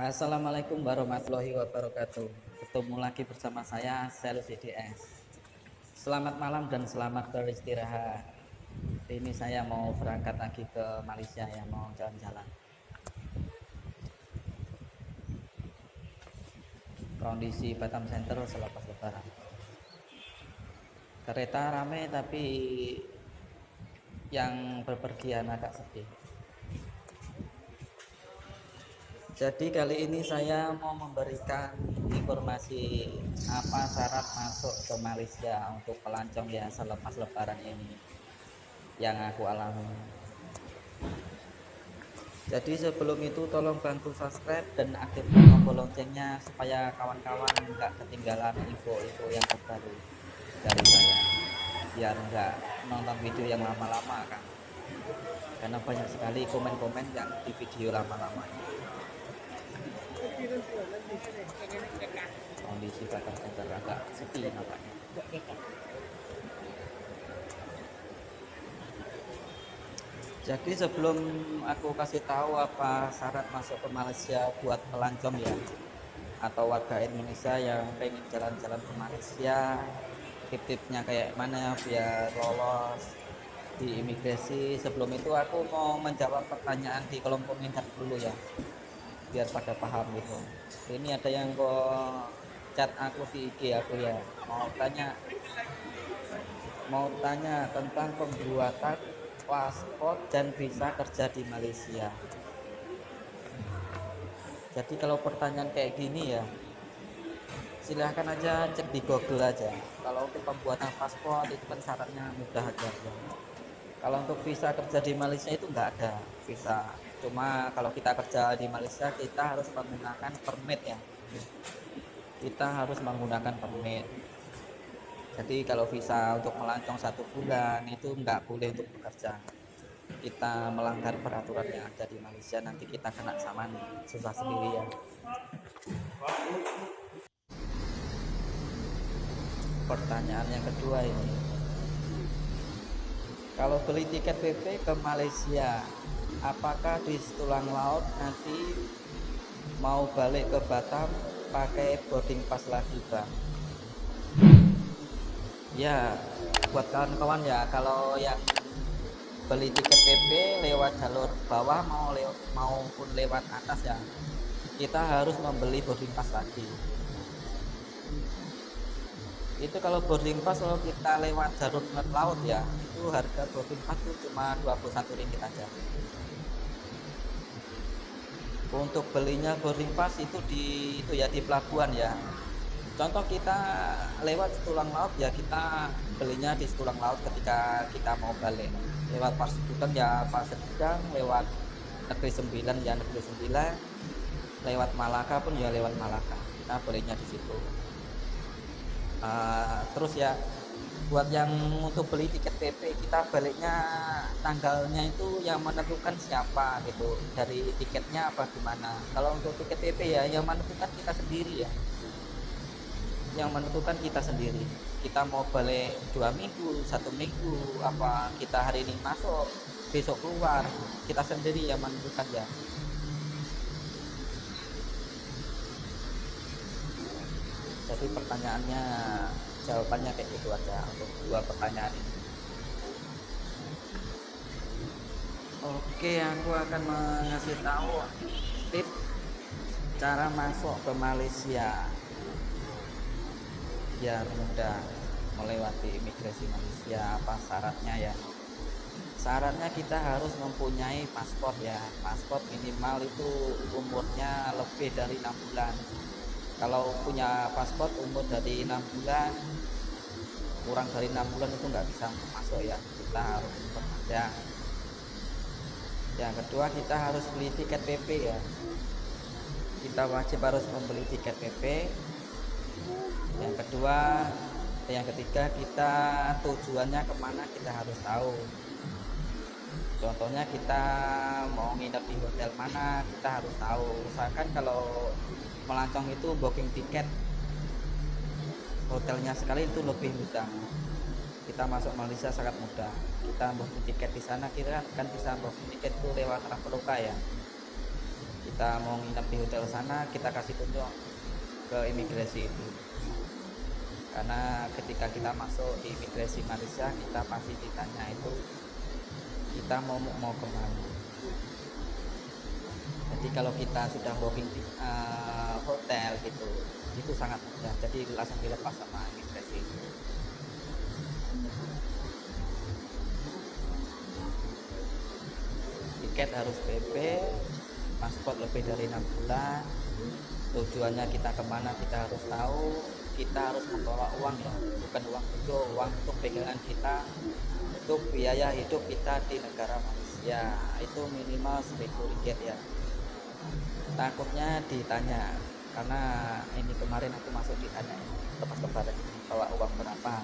Assalamualaikum warahmatullahi wabarakatuh. Ketemu lagi bersama saya Sel CDS. Selamat malam dan selamat beristirahat. Ini saya mau berangkat lagi ke Malaysia ya, mau jalan-jalan. Kondisi Batam Center selepas lebaran. Kereta rame tapi yang berpergian agak sedih. Jadi kali ini saya mau memberikan informasi apa syarat masuk ke Malaysia untuk pelancong ya selepas lebaran ini yang aku alami. Jadi sebelum itu tolong bantu subscribe dan aktifkan tombol loncengnya supaya kawan-kawan nggak ketinggalan info-info yang terbaru dari saya. Biar nggak nonton video yang lama-lama kan. Karena banyak sekali komen-komen yang di video lama-lama kondisi Batam Center agak sepi nampaknya. Jadi sebelum aku kasih tahu apa syarat masuk ke Malaysia buat pelancong ya atau warga Indonesia yang pengen jalan-jalan ke Malaysia tip-tipnya kayak mana biar lolos di imigrasi sebelum itu aku mau menjawab pertanyaan di kolom komentar dulu ya biar pada paham gitu. Ini ada yang kok chat aku di IG aku ya. Mau tanya mau tanya tentang pembuatan paspor dan visa kerja di Malaysia. Jadi kalau pertanyaan kayak gini ya silahkan aja cek di Google aja. Kalau untuk pembuatan paspor itu kan syaratnya mudah aja. Kalau untuk visa kerja di Malaysia itu enggak ada visa cuma kalau kita kerja di Malaysia kita harus menggunakan permit ya. Kita harus menggunakan permit. Jadi kalau visa untuk melancong satu bulan itu nggak boleh untuk bekerja. Kita melanggar peraturan yang ada di Malaysia nanti kita kena sama nih susah sendiri ya. Pertanyaan yang kedua ini. Kalau beli tiket PP ke Malaysia apakah di setulang laut nanti mau balik ke Batam pakai boarding pass lagi bang? Ya buat kawan-kawan ya kalau yang beli tiket PP lewat jalur bawah mau lew maupun lewat atas ya kita harus membeli boarding pass lagi. Itu kalau boarding pass kalau kita lewat jalur laut ya itu harga boarding pass itu cuma 21 ringgit aja untuk belinya boarding pass itu di itu ya di pelabuhan ya. Contoh kita lewat tulang laut ya kita belinya di tulang laut ketika kita mau balik. Lewat Parsebutan ya Parsebutan lewat negeri 9 ya negeri 9 lewat Malaka pun ya lewat Malaka. Kita belinya di situ. Uh, terus ya buat yang untuk beli tiket PP kita baliknya tanggalnya itu yang menentukan siapa gitu dari tiketnya apa gimana. Kalau untuk tiket PP ya yang menentukan kita sendiri ya. Yang menentukan kita sendiri. Kita mau balik dua minggu satu minggu apa kita hari ini masuk besok keluar kita sendiri yang menentukan ya jadi pertanyaannya jawabannya kayak gitu aja untuk dua pertanyaan ini. Oke aku akan mengasih tahu tip cara masuk ke Malaysia biar mudah melewati imigrasi Malaysia apa syaratnya ya? Syaratnya kita harus mempunyai paspor ya. Paspor minimal itu umurnya lebih dari enam bulan kalau punya paspor umur dari enam bulan kurang dari enam bulan itu nggak bisa masuk ya. Kita harus ada. Yang kedua kita harus beli tiket PP ya. Kita wajib harus membeli tiket PP yang kedua yang ketiga kita tujuannya ke mana kita harus tahu contohnya kita mau nginep di hotel mana kita harus tahu. Misalkan kalau melancong itu booking tiket hotelnya sekali itu lebih mudah. Kita masuk Malaysia sangat mudah. Kita booking tiket di sana kita kan bisa booking tiket itu lewat Traveloka ya. Kita mau nginep di hotel sana kita kasih tunjuk ke imigrasi itu. Karena ketika kita masuk di imigrasi Malaysia kita pasti ditanya itu kita mau mau ke mana. Jadi kalau kita sudah booking uh, hotel gitu itu sangat mudah. Jadi langsung dilepas sama imigrasi tiket harus PP paspor lebih dari enam bulan. Tujuannya kita ke mana kita harus tahu kita harus membawa uang ya. Bukan uang itu uang untuk pegangan kita untuk biaya hidup kita di negara Malaysia. Itu minimal 1000 ringgit ya. Takutnya ditanya karena ini kemarin aku masuk ditanya lepas kemarin bawa uang berapa?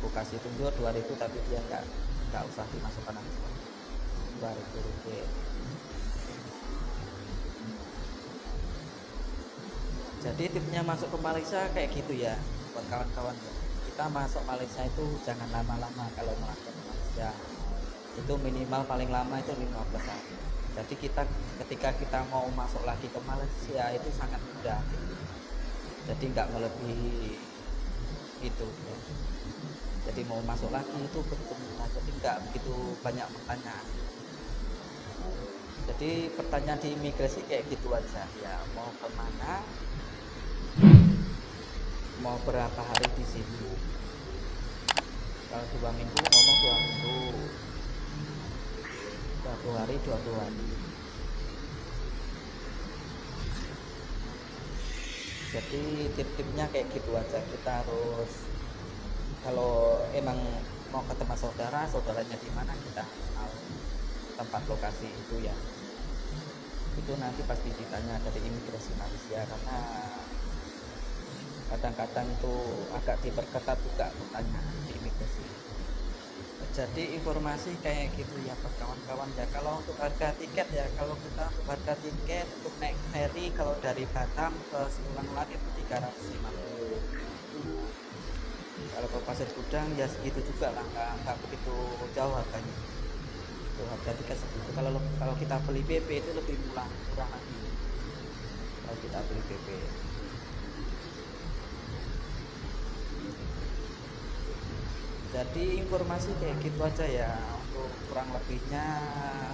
Aku kasih tunjuk 2000 tapi dia nggak nggak usah dimasukkan langsung. 2000 ringgit jadi tipnya masuk ke Malaysia kayak gitu ya buat kawan-kawan. Kita masuk Malaysia itu jangan lama-lama kalau melangkah ke Malaysia. Itu minimal paling lama itu 15 hari. Jadi kita ketika kita mau masuk lagi ke Malaysia itu sangat mudah. Jadi nggak melebihi itu. Jadi mau masuk lagi itu begitu mudah. Jadi nggak begitu banyak pertanyaan. Jadi pertanyaan di imigrasi kayak gitu aja. Ya mau ke mana mau berapa hari di sini kalau dua minggu ngomong dua minggu. Dua puluh hari dua puluh hari. Jadi tip-tipnya kayak gitu aja. Kita harus kalau emang mau ke tempat saudara saudaranya di mana kita harus tempat lokasi itu ya. Itu nanti pasti ditanya dari imigrasi Malaysia karena kadang-kadang itu agak diperketat juga pertanyaan di imigrasi. Jadi informasi kayak gitu ya buat kawan-kawan. Ya kalau untuk harga tiket ya kalau kita untuk harga tiket untuk naik ferry kalau dari Batam ke Silang Lagi itu 350 kalau ke Pasir Gudang ya segitu juga lah nggak, nggak begitu jauh harganya. Itu harga tiket segitu. Kalau kalau kita beli PP itu lebih murah murah lagi. Kalau kita beli PP jadi informasi kayak gitu aja ya. Untuk kurang lebihnya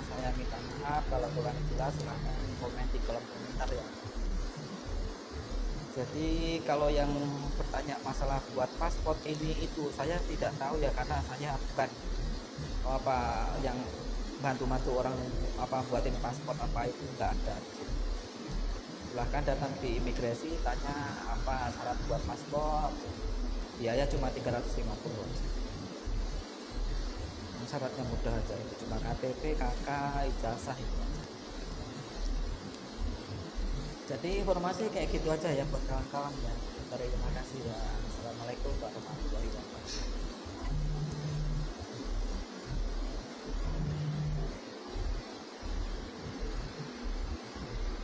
saya minta maaf kalau kurang jelas. Silahkan komen di kolom komentar ya. Jadi kalau yang bertanya masalah buat paspor ini itu saya tidak tahu ya karena saya bukan apa yang bantu-bantu orang apa buatin paspor apa itu enggak ada silahkan datang di imigrasi tanya apa syarat buat paspor. Biaya cuma 350 syaratnya mudah aja. Itu cuma KTP KK ijazah itu. Aja jadi informasi kayak gitu aja ya buat kawan-kawan ya. Terima kasih ya. Assalamualaikum warahmatullahi wabarakatuh.